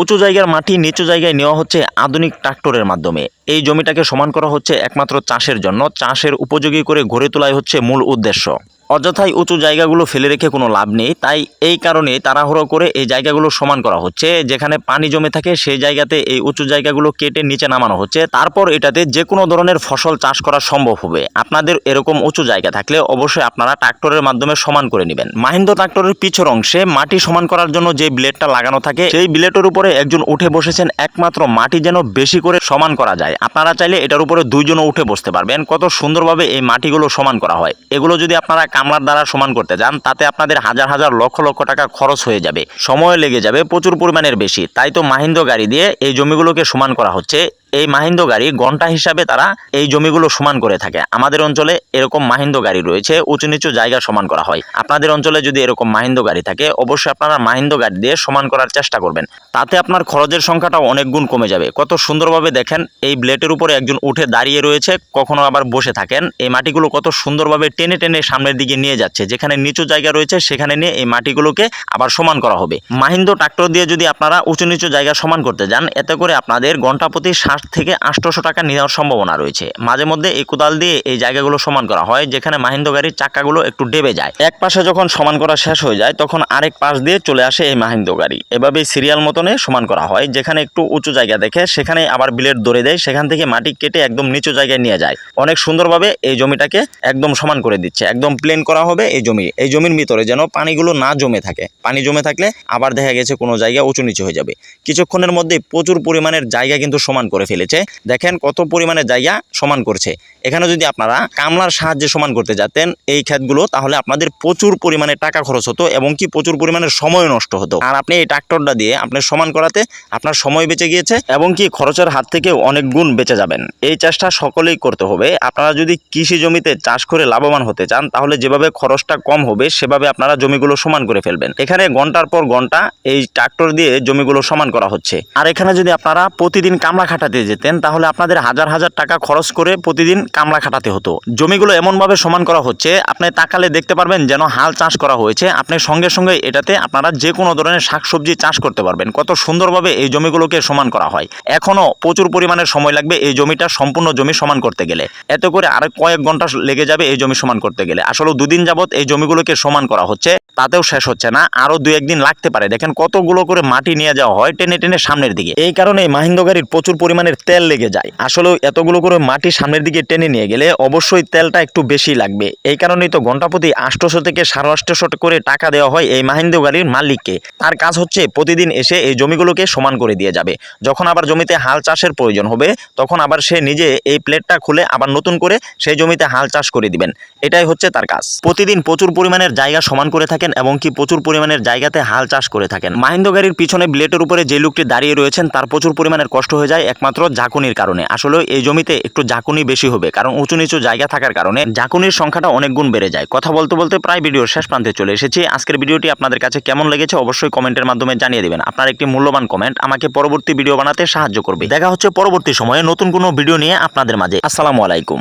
উঁচু জায়গার মাটি নিচু জায়গায় নেওয়া হচ্ছে আধুনিক ট্রাক্টরের মাধ্যমে। এই জমিটাকে সমান করা হচ্ছে একমাত্র চাষের জন্য। চাষের উপযোগী করে গড়ে তোলাই হচ্ছে মূল উদ্দেশ্য। অযথাই উঁচু জায়গাগুলো ফেলে রেখে কোনো লাভ নেই। তাই এই কারণে তাড়াহুড়ো করে এই জায়গাগুলো সমান করা হচ্ছে। যেখানে পানি জমে থাকে সেই জায়গাতে এই উঁচু জায়গাগুলো কেটে নিচে নামানো হচ্ছে। তারপর এটাতে যে কোনো ধরনের ফসল চাষ করা সম্ভব হবে। আপনাদের এরকম উঁচু জায়গা থাকলে অবশ্যই আপনারা ট্রাক্টরের মাধ্যমে সমান করে নেবেন। মাহিন্দ্র ট্রাক্টরের পিছর অংশে মাটি সমান করার জন্য যে ব্লেডটা লাগানো থাকে, সেই ব্লেডের উপরে একজন উঠে বসেছেন। একমাত্র মাটি যেন বেশি করে সমান করা যায়। আপনারা চাইলে এটার উপরে দুইজনও উঠে বসতে পারবেন। কত সুন্দরভাবে এই মাটিগুলো সমান করা হয়। এগুলো যদি আপনারা কামলার দ্বারা সমান করতে যান, তাতে আপনাদের হাজার হাজার লক্ষ লক্ষ টাকা খরচ হয়ে যাবে। সময় লেগে যাবে প্রচুর পরিমাণের বেশি। তাই তো মাহিন্দ্র গাড়ি দিয়ে এই জমিগুলোকে সমান করা হচ্ছে। এই মাহিন্দ্র গাড়ি ঘণ্টা হিসাবে তারা এই জমিগুলো সমান করে থাকে। আমাদের অঞ্চলে এরকম মাহিন্দ্র গাড়ি রয়েছে, উঁচু নিচু জায়গা সমান করা হয়। আপনাদের অঞ্চলে যদি এরকম মাহিন্দ্র গাড়ি থাকে, অবশ্যই আপনারা মাহিন্দ্র গাড়ি দিয়ে সমান করার চেষ্টা করবেন। তাতে আপনার খরচের সংখ্যাটাও অনেক গুণ কমে যাবে। কত সুন্দরভাবে দেখেন, এই ব্লেটের উপরে একজন উঠে দাঁড়িয়ে রয়েছে, কখনো আবার বসে থাকেন। এই মাটিগুলো কত সুন্দরভাবে টেনে টেনে সামনের দিকে নিয়ে যাচ্ছে। যেখানে নিচু জায়গা রয়েছে, সেখানে নিয়ে এই মাটিগুলোকে আবার সমান করা হবে। মাহিন্দ্র ট্রাক্টর দিয়ে যদি আপনারা উঁচু নিচু জায়গা সমান করতে যান, এতে করে আপনাদের ঘণ্টা প্রতি ষাট থেকে আটশোশো টাকা নেওয়ার সম্ভাবনা রয়েছে। মাঝে মধ্যে এই কোদাল দিয়ে এই জায়গাগুলো সমান করা হয়, যেখানে মাহিন্দ্র গাড়ির চাকাগুলো একটু ডেবে যায়। এক পাশে যখন সমান করা শেষ হয়ে যায়, তখন আরেক পাশ দিয়ে চলে আসে এই মাহিন্দ্র গাড়ি। এভাবেই সিরিয়াল মতনে সমান করা হয়, যেখানে একটু উঁচু জায়গা দেখে সেখানে আবার বিলেট ধরে দেয়, সেখান থেকে মাটি কেটে একদম নিচু জায়গায় নিয়ে যায়। অনেক সুন্দরভাবে এই জমিটাকে একদম সমান করে দিচ্ছে, একদম প্লেন করা হবে এই জমি। এই জমির ভিতরে যেন পানিগুলো না জমে থাকে। পানি জমে থাকলে আবার দেখা গেছে কোনো জায়গা উঁচু নিচু হয়ে যাবে। কিছুক্ষণের মধ্যে প্রচুর পরিমাণের জায়গা কিন্তু সমান করে ফেলেছে। দেখেন কত পরিমাণে জায়গা সমান করছে। এখানে যদি আপনারা কামলার সাহায্যে সমান করতে যেতেন এই ক্ষেতগুলো, তাহলে আপনাদের প্রচুর পরিমাণে টাকা খরচ হতো এবং কি প্রচুর পরিমাণের সময় নষ্ট হতো। আর আপনি এই ট্রাক্টরটা দিয়ে আপনার সমান করাতে আপনার সময় বেঁচে গিয়েছে এবং কি খরচের হাত থেকে অনেক গুণ বেঁচে যাবেন। এই চাষটা সকলেই করতে হবে। আপনারা যদি কৃষি জমিতে চাষ করে লাভবান হতে চান, তাহলে যেভাবে খরচটা কম হবে, সেভাবে আপনারা জমিগুলো সমান করে ফেলবেন। এখানে ঘণ্টার পর ঘণ্টা এই ট্রাক্টর দিয়ে জমিগুলো সমান করা হচ্ছে। আর এখানে যদি আপনারা প্রতিদিন কামলা খাটাতে যেতেন, তাহলে আপনাদের হাজার হাজার টাকা খরচ করে প্রতিদিন কামলা খাটাতে হতো। জমিগুলো এমনভাবে সমান করা হচ্ছে, আপনি তাকালে দেখতে পারবেন যেন হাল চাষ করা হয়েছে। আপনি সঙ্গে সঙ্গে এটাতে আপনারা যে কোনো ধরনের শাকসবজি চাষ করতে পারবেন। কত সুন্দরভাবে এই জমিগুলোকে সমান করা হয়। এখনও প্রচুর পরিমাণে সময় লাগবে এই জমিটা সম্পূর্ণ জমি সমান করতে গেলে। এত করে আর কয়েক ঘণ্টা লেগে যাবে এই জমি সমান করতে গেলে। আসলে দুদিন যাবত এই জমিগুলোকে সমান করা হচ্ছে। তাতেও শেষ হচ্ছে না। আরও দু একদিন লাগতে পারে। দেখেন কতগুলো করে মাটি নিয়ে যাওয়া হয় টেনে টেনে সামনের দিকে। এই কারণে মাহিন্দ্র গাড়ির প্রচুর পরিমাণের তেল লেগে যায়। আসলে এতগুলো করে মাটি সামনের দিকে টেনে নিয়ে গেলে অবশ্যই তেলটা একটু বেশি লাগবে। এই কারণেই তো ঘণ্টা প্রতি আষ্টশো থেকে সাড়ে আষ্টশো করে টাকা দেওয়া হয় এই মাহিন্দ্র গাড়ির মালিককে। তার কাজ হচ্ছে প্রতিদিন এসে এই জমিগুলোকে সমান করে দিয়ে যাবে। যখন আবার জমিতে হাল চাষের প্রয়োজন হবে, তখন আবার সে নিজে এই প্লেটটা খুলে আবার নতুন করে সেই জমিতে হাল চাষ করে দিবেন। এটাই হচ্ছে তার কাজ। প্রতিদিন প্রচুর পরিমাণের জায়গা সমান করে থাকেন এবং কি প্রচুর পরিমাণের জায়গাতে হাল চাষ করে থাকেন। মাহিন্দ্র গাড়ির পিছনে ব্লেটের উপরে যে লোকটি দাঁড়িয়ে রয়েছেন, তার প্রচুর পরিমাণের কষ্ট হয়ে যায় একমাত্র ঝাঁকুনির কারণে। আসলে এই জমিতে একটু ঝাঁকুনি বেশি হবে, কারণ উঁচু নিচু জায়গা থাকার কারণে ঝাঁকুনির সংখ্যাটা অনেক গুণ বেড়ে যায়। কথা বলতে বলতে প্রায় ভিডিওর শেষ প্রান্তে চলে এসেছি। আজকের ভিডিওটি আপনাদের কাছে কেমন লেগেছে অবশ্যই কমেন্টের মাধ্যমে জানিয়ে দেবেন। আপনার একটি মূল্যবান কমেন্ট আমাকে পরবর্তী ভিডিও বানাতে সাহায্য করবে। দেখা হচ্ছে পরবর্তী সময়ে নতুন কোনো ভিডিও নিয়ে আপনাদের মাঝে। আসসালামু আলাইকুম।